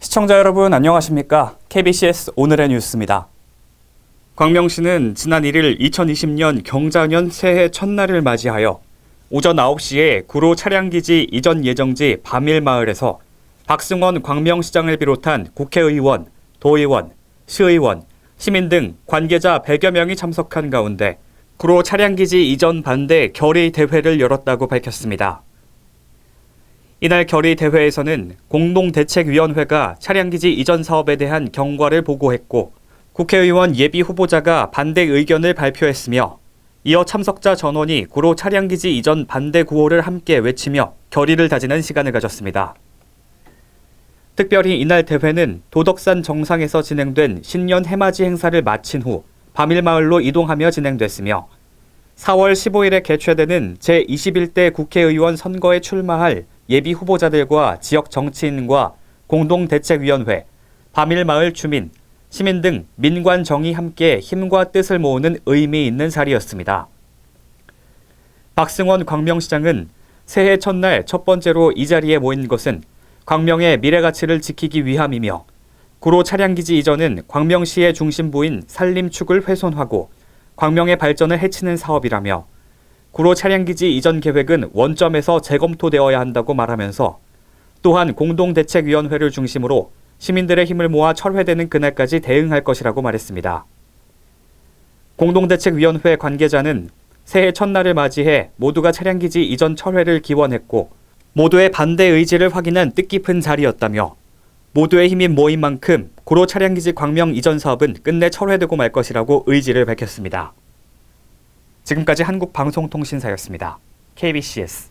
시청자 여러분 안녕하십니까? KBCS 오늘의 뉴스입니다. 광명시는 지난 1일 2020년 경자년 새해 첫날을 맞이하여 오전 9시에 구로 차량기지 이전 예정지 밤일마을에서 박승원 광명시장을 비롯한 국회의원, 도의원, 시의원, 시민 등 관계자 100여 명이 참석한 가운데 구로 차량기지 이전 반대 결의 대회를 열었다고 밝혔습니다. 이날 결의 대회에서는 공동대책위원회가 차량기지 이전 사업에 대한 경과를 보고했고 국회의원 예비 후보자가 반대 의견을 발표했으며 이어 참석자 전원이 구로 차량기지 이전 반대 구호를 함께 외치며 결의를 다지는 시간을 가졌습니다. 특별히 이날 대회는 도덕산 정상에서 진행된 신년 해맞이 행사를 마친 후 밤일마을로 이동하며 진행됐으며 4월 15일에 개최되는 제21대 국회의원 선거에 출마할 예비 후보자들과 지역 정치인과 공동대책위원회, 밤일마을 주민, 시민 등 민관 정이 함께 힘과 뜻을 모으는 의미 있는 자리였습니다. 박승원 광명시장은 새해 첫날 첫 번째로 이 자리에 모인 것은 광명의 미래 가치를 지키기 위함이며 구로 차량기지 이전은 광명시의 중심부인 산림축을 훼손하고 광명의 발전을 해치는 사업이라며 구로 차량기지 이전 계획은 원점에서 재검토되어야 한다고 말하면서 또한 공동대책위원회를 중심으로 시민들의 힘을 모아 철회되는 그날까지 대응할 것이라고 말했습니다. 공동대책위원회 관계자는 새해 첫날을 맞이해 모두가 차량기지 이전 철회를 기원했고 모두의 반대 의지를 확인한 뜻깊은 자리였다며 모두의 힘이 모인 만큼 고로 차량기지 광명 이전 사업은 끝내 철회되고 말 것이라고 의지를 밝혔습니다. 지금까지 한국방송통신사였습니다. KBCS